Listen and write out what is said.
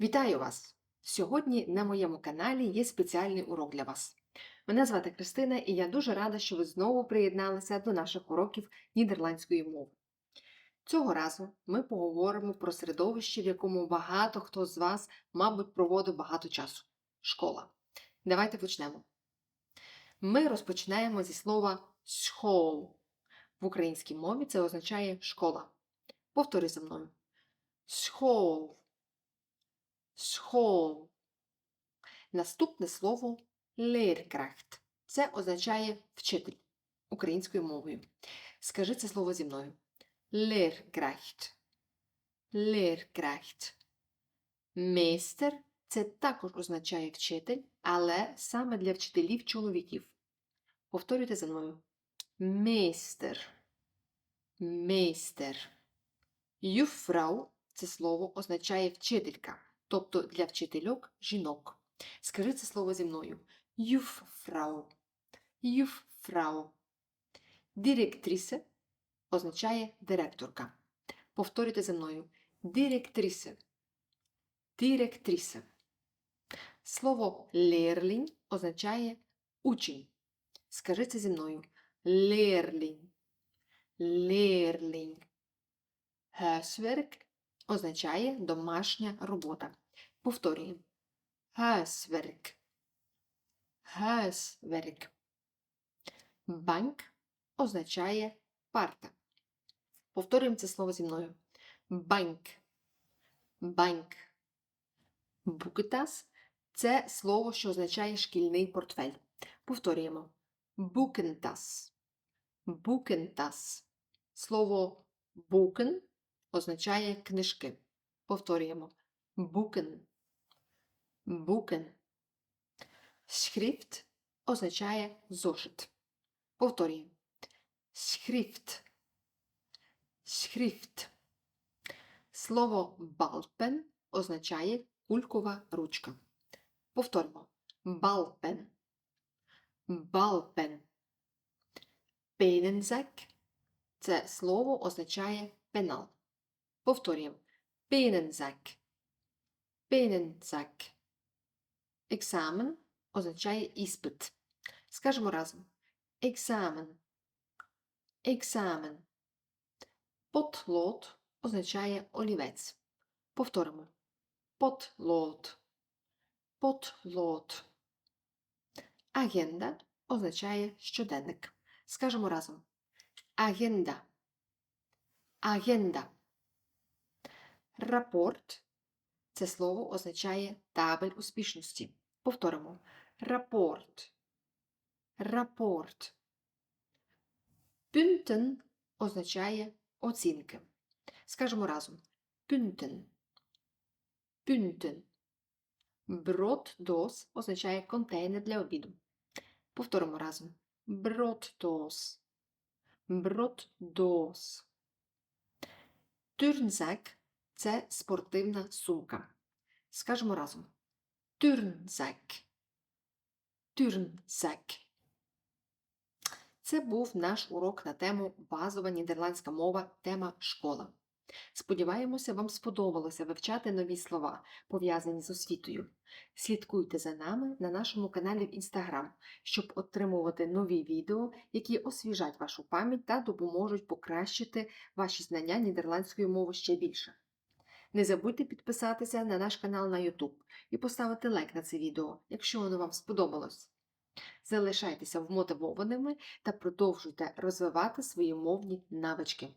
Вітаю вас! Сьогодні на моєму каналі є спеціальний урок для вас. Мене звати Христина і я дуже рада, що ви знову приєдналися до наших уроків нідерландської мови. Цього разу ми поговоримо про середовище, в якому багато хто з вас, мабуть, проводив багато часу школа. Давайте почнемо. Ми розпочинаємо зі слова school. В українській мові це означає школа. Повтори за мною. School. School. Наступне слово leerkracht. Це означає вчитель українською мовою. Скажи це слово зі мною. Leerkracht. Leerkracht. Meester – це також означає вчитель, але саме для вчителів чоловіків. Повторюйте за мною. Meester. Meester. Юфрау – це слово означає вчителька, тобто для вчительок жінок. Скажи це слово зі мною. Юфрау. Юфрау. Директрисе означає директорка. Повторюйте за мною. Директрисе. Директрисе. Слово лерлінь означає учень. Скажи це зі мною. Лерлінь. Лерлінь. Huiswerk означає домашня робота. Повторюємо. Huiswerk. Huiswerk. Банк означає парта. Повторюємо це слово зі мною. Банк. Банк. Букетас це слово, що означає шкільний портфель. Повторюємо. Букентас. Букентас. Слово букен означає книжки. Повторюємо. Букен. Букен. Schrift означає зошит. Повторюємо. Schrift. Schrift. Слово балпен означає кулькова ручка. Повторимо. Балпен. Балпен. Пенензек – це слово означає пенал. Повторюємо. Пенензек. Пенензек. Екзамен означає іспит. Скажемо разом. Екзамен. Екзамен. Потлот означає олівець. Повторимо. Потлот. Потлот. Агенда означає щоденник. Скажемо разом. Агенда. Агенда. Рапорт це слово означає табель успішності. Повторимо. Рапорт. Рапорт. Пюнтен означає оцінки. Скажемо разом. Пюнтен. Пюнтен. Броддос означає контейнер для обіду. Повторимо разом. Броддос. Броддос. Тюрнзек – це спортивна сумка. Скажемо разом. Тюрнзек. Тюрнзек. Це був наш урок на тему базова нідерландська мова, тема школа. Сподіваємося, вам сподобалося вивчати нові слова, пов'язані з освітою. Слідкуйте за нами на нашому каналі в Instagram, щоб отримувати нові відео, які освіжать вашу пам'ять та допоможуть покращити ваші знання нідерландської мови ще більше. Не забудьте підписатися на наш канал на YouTube і поставити лайк на це відео, якщо воно вам сподобалось. Залишайтеся вмотивованими та продовжуйте розвивати свої мовні навички.